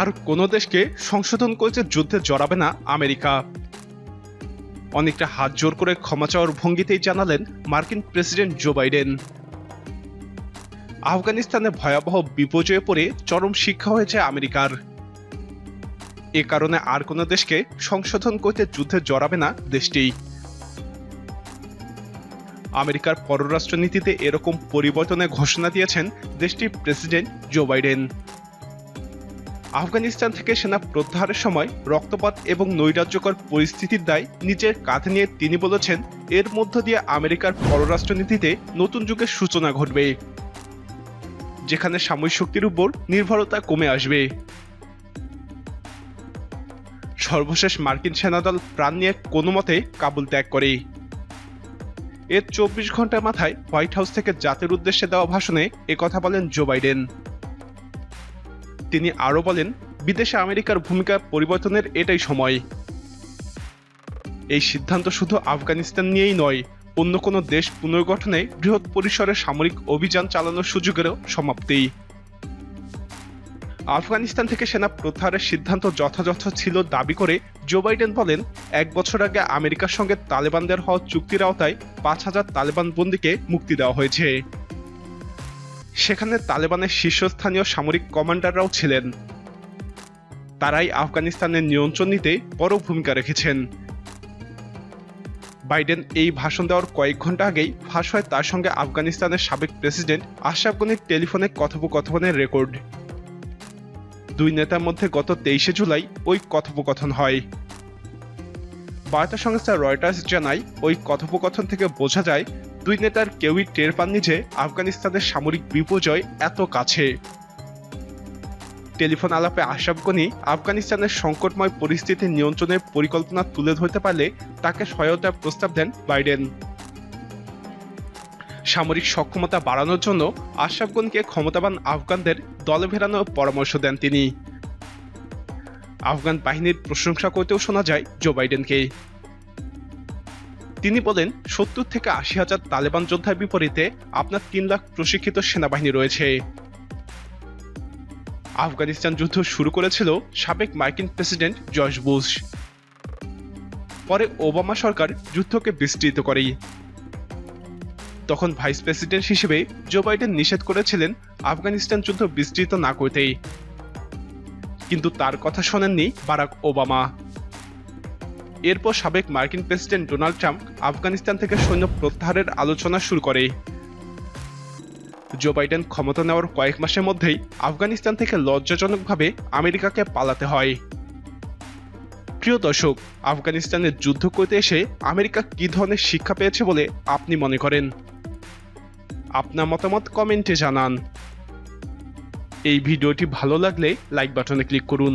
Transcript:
আর কোনো দেশকে সংশোধন করতে যুদ্ধে জড়াবে না আমেরিকা। অনেকটা হাত জোর করে ক্ষমা চাওয়ার ভঙ্গিতেই জানালেন মার্কিন প্রেসিডেন্ট জো বাইডেন। আফগানিস্তানে ভয়াবহ বিপর্যয়ে পড়ে চরম শিক্ষা হয়েছে আমেরিকার। এ কারণে আর কোনো দেশকে সংশোধন করতে যুদ্ধে জড়াবে না দেশটি। আমেরিকার পররাষ্ট্রনীতিতে এরকম পরিবর্তনের ঘোষণা দিয়েছেন দেশটির প্রেসিডেন্ট জো বাইডেন। আফগানিস্তান থেকে সেনা প্রত্যাহারের সময় রক্তপাত এবং নৈরাজ্যকর পরিস্থিতির দায় নিজের কাঁধে নিয়ে তিনি বলেছেন, এর মধ্য দিয়ে আমেরিকার পররাষ্ট্রনীতিতে নতুন যুগের সূচনা ঘটবে, যেখানে সামরিক শক্তির উপর নির্ভরতা কমে আসবে। সর্বশেষ মার্কিন সেনাদল প্রাণ নিয়ে কোনো মতে কাবুল ত্যাগ করে। এর চব্বিশ ঘণ্টার মাথায় হোয়াইট হাউস থেকে জাতির উদ্দেশ্যে দেওয়া ভাষণে একথা বলেন জো বাইডেন। তিনি আরও বলেন, বিদেশে আমেরিকার ভূমিকা পরিবর্তনের এটাই সময়। এই সিদ্ধান্ত শুধু আফগানিস্তান নিয়েই নয়, অন্য কোনো দেশ পুনর্গঠনে বৃহৎ পরিসরে সামরিক অভিযান চালানোর সুযোগেরও সমাপ্তি। আফগানিস্তান থেকে সেনা প্রত্যাহারের সিদ্ধান্ত যথাযথ ছিল দাবি করে জো বাইডেন বলেন, এক বছর আগে আমেরিকার সঙ্গে তালেবানদের হওয়া চুক্তির আওতায় পাঁচ হাজার তালেবান বন্দীকে মুক্তি দেওয়া হয়েছে। সেখানে তালেবানের শীর্ষস্থানীয় সামরিক কমান্ডাররাও ছিলেন। তারাই আফগানিস্তানের নিয়ন্ত্রণ নিতে বড় ভূমিকা রেখেছেন। বাইডেন এই ভাষণ দেওয়ার কয়েক ঘণ্টা আগেই ফাঁস হয় তার সঙ্গে আফগানিস্তানের সাবেক প্রেসিডেন্ট আশরাফ গনির টেলিফোনে কথোপকথনের রেকর্ড। দুই নেতার মধ্যে গত তেইশে জুলাই ওই কথোপকথন হয়। বার্তা সংস্থা রয়টার্স জানায়, ওই কথোপকথন থেকে বোঝা যায় দুই নেতার কেউই টের পাননি যে আফগানিস্তানের সামরিক বিপর্যয় এত কাছে। টেলিফোন আলাপে আশরাফ গনি, আফগানিস্তানের সংকটময় পরিস্থিতি নিয়ন্ত্রণের পরিকল্পনা তুলে ধরতে পারলে তাকে সহায়তার প্রস্তাব দেন বাইডেন। সামরিক সক্ষমতা বাড়ানোর জন্য আশরাফ গনিকে ক্ষমতাবান আফগানদের দলে ফেরানোর পরামর্শ দেন তিনি। আফগান বাহিনীর প্রশংসা করতেও শোনা যায় জো বাইডেনকে। তিনি বলেন, সত্তর থেকে আশি হাজার তালেবান যোদ্ধার বিপরীতে আপনার তিন লাখ প্রশিক্ষিত সেনাবাহিনী রয়েছে। আফগানিস্তান যুদ্ধ শুরু করেছিল সাবেক মার্কিন প্রেসিডেন্ট জর্জ বুশ। পরে ওবামা সরকার যুদ্ধকে বিস্তৃত করে তখন ভাইস প্রেসিডেন্ট হিসেবে জো বাইডেন নিষেধ করেছিলেন আফগানিস্তান যুদ্ধ বিস্তৃত না করতেই। কিন্তু তার কথা শোনেননি বারাক ওবামা। এরপর সাবেক মার্কিন প্রেসিডেন্ট ডোনাল্ড ট্রাম্প আফগানিস্তান থেকে সৈন্য প্রত্যাহারের আলোচনা শুরু করে। জো বাইডেন ক্ষমতা নেওয়ার কয়েক মাসের মধ্যেই আফগানিস্তান থেকে লজ্জাজনকভাবে আমেরিকাকে পালাতে হয়। প্রিয় দর্শক আফগানিস্তানের যুদ্ধ করতে এসে আমেরিকা কি ধরনের শিক্ষা পেয়েছে বলে আপনি মনে করেন? আপনার মতামত কমেন্টে জানান। এই ভিডিওটি ভালো লাগলে লাইক বাটনে ক্লিক করুন।